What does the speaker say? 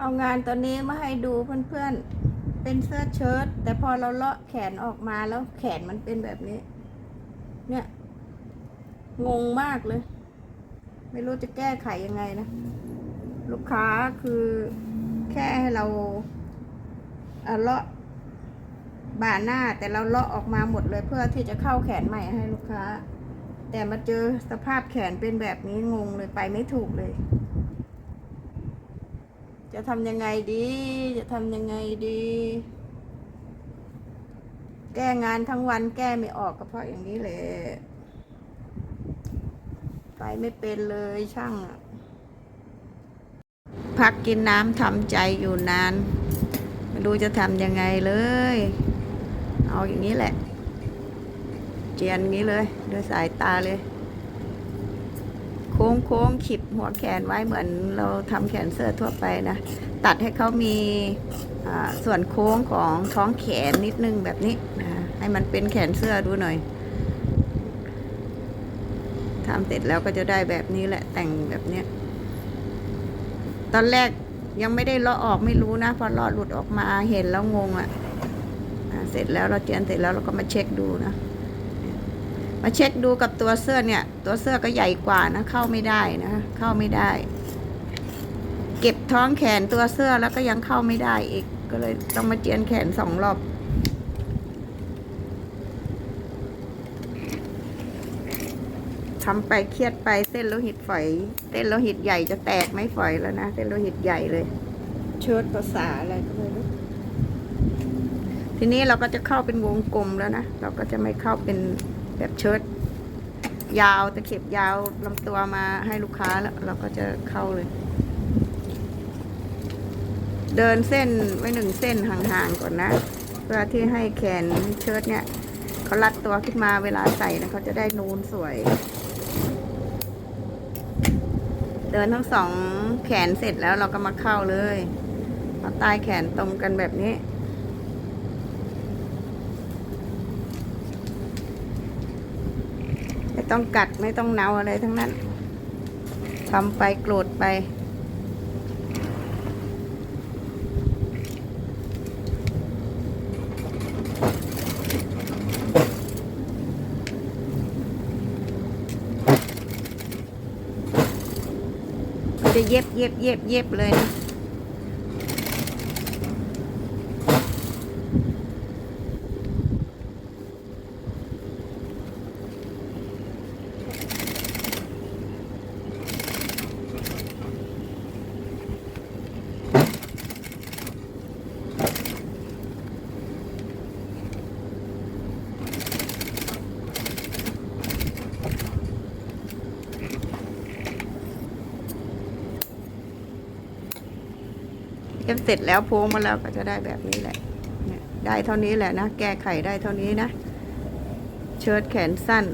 เอางานตัวนี้มาให้ดูเพื่อนๆ เป็นเสื้อเชิ้ตแต่พอเราเลาะแขนออกมาแล้วแขนมันเป็นแบบนี้ เนี่ย งงมากเลย ไม่รู้จะแก้ไขยังไงนะ ลูกค้าคือแค่ให้เราเอ่อเลาะบ่าหน้าแต่เราเลาะออกมาหมดเลยเพื่อที่จะเข้าแขนใหม่ให้ลูกค้า แต่มาเจอสภาพแขนเป็นแบบนี้งงเลยไปไม่ถูกเลย จะทำยังไงดี จะทำยังไงดี แก้งานทั้งวันแก้ไม่ออกก็เพราะอย่างนี้แหละไปไม่เป็นเลยช่างอะพักกินน้ำทำใจอยู่นาน ไม่รู้จะทำยังไงเลย เอาอย่างนี้แหละ เจียนงี้เลยด้วยสายตาเลย ค้งโค้งขีดหัวแขนไว้เหมือนเราทำแขนเสื้อทั่วไปนะ ตัดให้เขามีส่วนโค้งของท้องแขนนิดนึงแบบนี้นะให้มันเป็นแขนเสื้อดูหน่อยทำเสร็จแล้วก็จะได้แบบนี้แหละแต่งแบบเนี้ยตอนแรกยังไม่ได้เลาะออกไม่รู้นะพอเลาะหลุดออกมาเห็นแล้วงงอะ่ะเสร็จแล้วเราเจียนเสร็จแล้วเราก็มาเช็คดูนะ มาเช็คดูกับตัวเสื้อเนี่ย ตัวเสื้อก็ใหญ่กว่านะ เข้าไม่ได้นะ เข้าไม่ได้ เก็บท้องแขนตัวเสื้อแล้วก็ยังเข้าไม่ได้อีก ก็เลยต้องมาเจียนแขนสองรอบทำไปเครียดไปเส้นโลหิตฝอย เส้นโลหิตใหญ่จะแตกไม่ฝอยแล้วนะ เส้นโลหิตใหญ่เลยเชิดภาษาอะไรก็ไม่รู้ทีนี้เราก็จะเข้าเป็นวงกลมแล้วนะ เราก็จะไม่เข้าเป็น แบบเชิ้ตยาวตะเข็บยาวลำตัวมาให้ลูกค้าแล้วเราก็จะเข้าเลย เดินเส้นไว้หนึ่งเส้นห่างๆก่อนนะเพื่อที่ให้แขนเชิ้ตเนี่ยเขารัดตัวขึ้นมาเวลาใส่นะเขาจะได้นูนสวย เดินทั้งสองแขนเสร็จแล้วเราก็มาเข้าเลยเอาใต้แขนตรงกันแบบนี้ ไม่ ต้องกัดไม่ต้องเนาอะไรทั้งนั้นทำไปโกรธไป จะเย็บเย็บเย็บเย็บเลยนะ เย็บเสร็จแล้วพวงมาแล้วก็จะได้แบบนี้แหละ ได้เท่านี้แหละนะ แก้ไขได้เท่านี้นะ เชิ้ตแขนสั้น